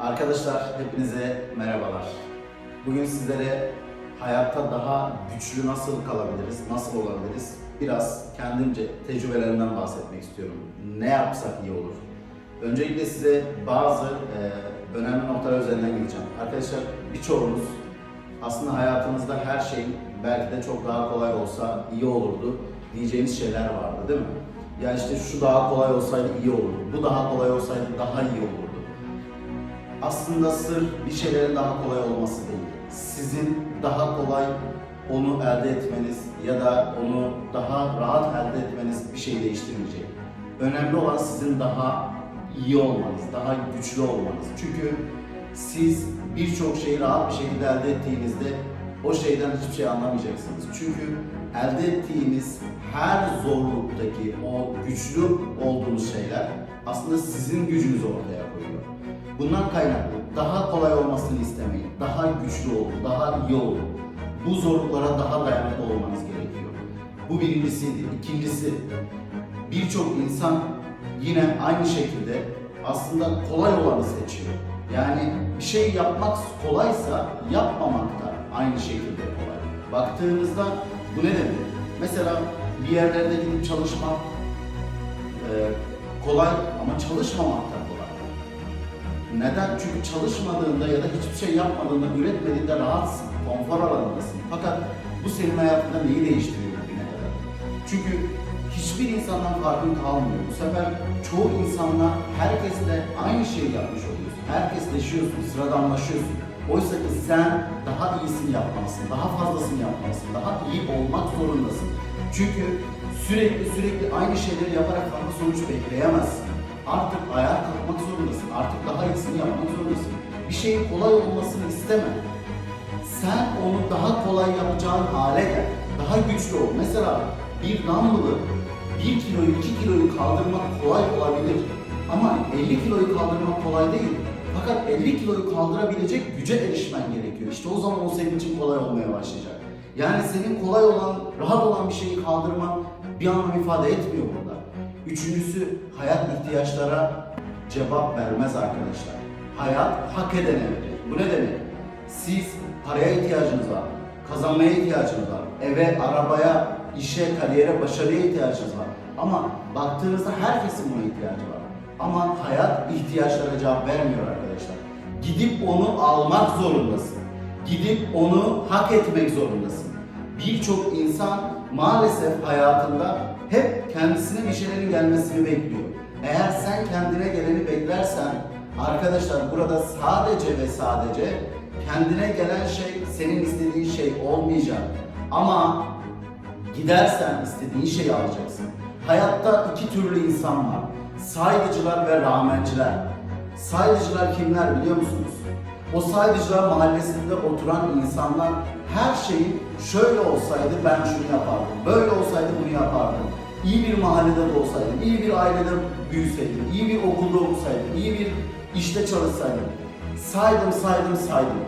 Arkadaşlar hepinize merhabalar. Bugün sizlere hayatta daha güçlü nasıl kalabiliriz, nasıl olabiliriz biraz kendimce tecrübelerimden bahsetmek istiyorum. Ne yapsak iyi olur? Öncelikle size bazı e, önemli noktalar üzerinden gideceğim. Arkadaşlar birçoğunuz aslında hayatınızda her şey belki de çok daha kolay olsa iyi olurdu diyeceğiniz şeyler vardı değil mi? Ya işte şu daha kolay olsaydı iyi olurdu, bu daha kolay olsaydı daha iyi olurdu. Aslında sır bir şeylerin daha kolay olması değil. Sizin daha kolay onu elde etmeniz ya da onu daha rahat elde etmeniz bir şey değiştirmeyecek. Önemli olan sizin daha iyi olmanız, daha güçlü olmanız. Çünkü siz birçok şeyi rahat bir şekilde elde ettiğinizde o şeyden hiçbir şey anlamayacaksınız. Çünkü elde ettiğiniz her zorluktaki o güçlü olduğunuz şeyler aslında sizin gücünüzü ortaya koyuyor. Bundan kaynaklı daha kolay olmasını istemeyin. Daha güçlü olun, daha iyi olun. Bu zorluklara daha dayanıklı olmanız gerekiyor. Bu birincisiydi. İkincisi, birçok insan yine aynı şekilde aslında kolay olanı seçiyor. Yani bir şey yapmak kolaysa yapmamak da aynı şekilde kolay. Baktığınızda bu ne demek? Mesela bir yerlerde gidip çalışmak e, kolay ama çalışmamak da. Neden? Çünkü çalışmadığında ya da hiçbir şey yapmadığında, üretmediğinde rahatsın, konfor alanındasın. Fakat bu senin hayatında neyi değiştiriyor bugüne kadar? Çünkü hiçbir insandan farkın kalmıyor. Bu sefer çoğu insanla herkesle aynı şeyi yapmış oluyorsun. Herkesleşiyorsun, sıradanlaşıyorsun. Oysa ki sen daha iyisini yapmalısın, daha fazlasını yapmalısın, daha iyi olmak zorundasın. Çünkü sürekli sürekli aynı şeyleri yaparak farklı sonuç bekleyemezsin. Artık ayağa kalkmak zorundasın, artık daha iyisini yapmak zorundasın. Bir şeyin kolay olmasını isteme. Sen onu daha kolay yapacağın hale gel. Daha güçlü ol. Mesela bir dumbbell'ı 1 kiloyu 2 kiloyu kaldırmak kolay olabilir. Ama 50 kiloyu kaldırmak kolay değil. Fakat 50 kiloyu kaldırabilecek güce erişmen gerekiyor. İşte o zaman o senin için kolay olmaya başlayacak. Yani senin kolay olan, rahat olan bir şeyi kaldırman bir anlam ifade etmiyor burada. Üçüncüsü hayat ihtiyaçlara cevap vermez arkadaşlar. Hayat hak edene verir. Bu ne demek? Siz paraya ihtiyacınız var, kazanmaya ihtiyacınız var, eve, arabaya, işe, kariyere, başarıya ihtiyacınız var. Ama baktığınızda herkesin buna ihtiyacı var. Ama hayat ihtiyaçlara cevap vermiyor arkadaşlar. Gidip onu almak zorundasın. Gidip onu hak etmek zorundasın. Birçok insan maalesef hayatında hep kendisine bir şeylerin gelmesini bekliyor. Eğer sen kendine geleni beklersen arkadaşlar burada sadece ve sadece kendine gelen şey senin istediğin şey olmayacak. Ama gidersen istediğin şeyi alacaksın. Hayatta iki türlü insan var. Saygıcılar ve rağmenciler. Saygıcılar kimler biliyor musunuz? O saygıcılar mahallesinde oturan insanlar her şeyin şöyle olsaydı ben şunu yapardım, böyle olsaydı bunu yapardım. İyi bir mahallede de olsaydım, iyi bir ailede büyüseydim, iyi bir okulda okusaydım, iyi bir işte çalışsaydım. Saydım, saydım, saydım.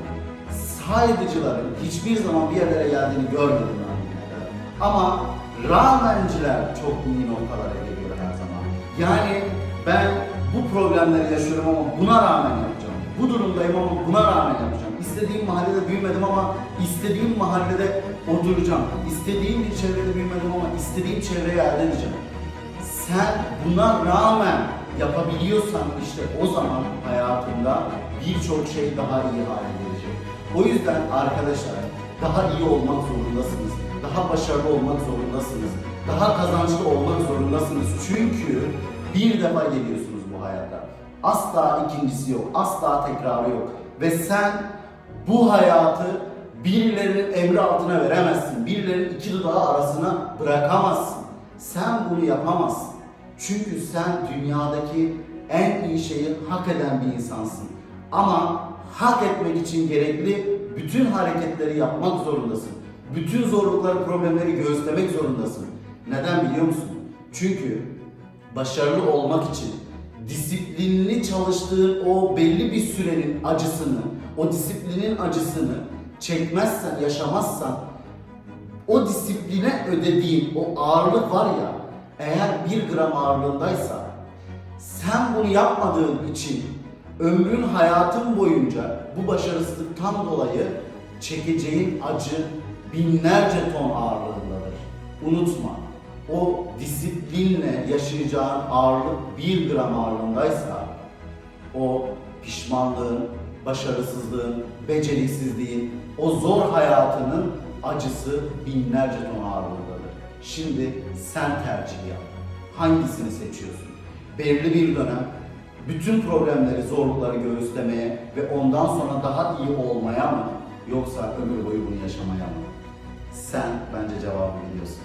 Saygıcıların hiçbir zaman bir yerlere geldiğini görmedim ben. Ama rağmenciler çok iyi noktalara geliyor her zaman. Yani ben bu problemleri yaşıyorum ama buna rağmen yapacağım. Bu durumdayım ama buna rağmen yapacağım. İstediğim mahallede büyümedim ama istediğim mahallede oturacağım. İstediğim bir çevrede büyümedim ama istediğim çevreyi elde edeceğim. Sen buna rağmen yapabiliyorsan işte o zaman hayatında birçok şey daha iyi hale gelecek. O yüzden arkadaşlar daha iyi olmak zorundasınız. Daha başarılı olmak zorundasınız. Daha kazançlı olmak zorundasınız. Çünkü bir defa geliyorsunuz bu hayata. Asla ikincisi yok. Asla tekrarı yok. Ve sen bu hayatı birilerinin emri altına veremezsin. Birilerinin iki dudağı arasına bırakamazsın. Sen bunu yapamazsın. Çünkü sen dünyadaki en iyi şeyi hak eden bir insansın. Ama hak etmek için gerekli bütün hareketleri yapmak zorundasın. Bütün zorlukları, problemleri göğüslemek zorundasın. Neden biliyor musun? Çünkü başarılı olmak için disiplinli çalıştığın o belli bir sürenin acısını, o disiplinin acısını çekmezsen, yaşamazsan o disipline ödediğin o ağırlık var ya eğer bir gram ağırlığındaysa sen bunu yapmadığın için ömrün hayatın boyunca bu başarısızlıktan dolayı çekeceğin acı binlerce ton ağırlığındadır. Unutma, o disiplinle yaşayacağın ağırlık bir gram ağırlığındaysa o pişmanlığın, başarısızlığın, beceriksizliğin, o zor hayatının acısı binlerce ton ağırlığındadır. Şimdi sen tercih yap. Hangisini seçiyorsun? Belirli bir dönem bütün problemleri, zorlukları göğüslemeye ve ondan sonra daha iyi olmaya mı yoksa ömür boyu bunu yaşamaya mı? Sen bence cevabı biliyorsun.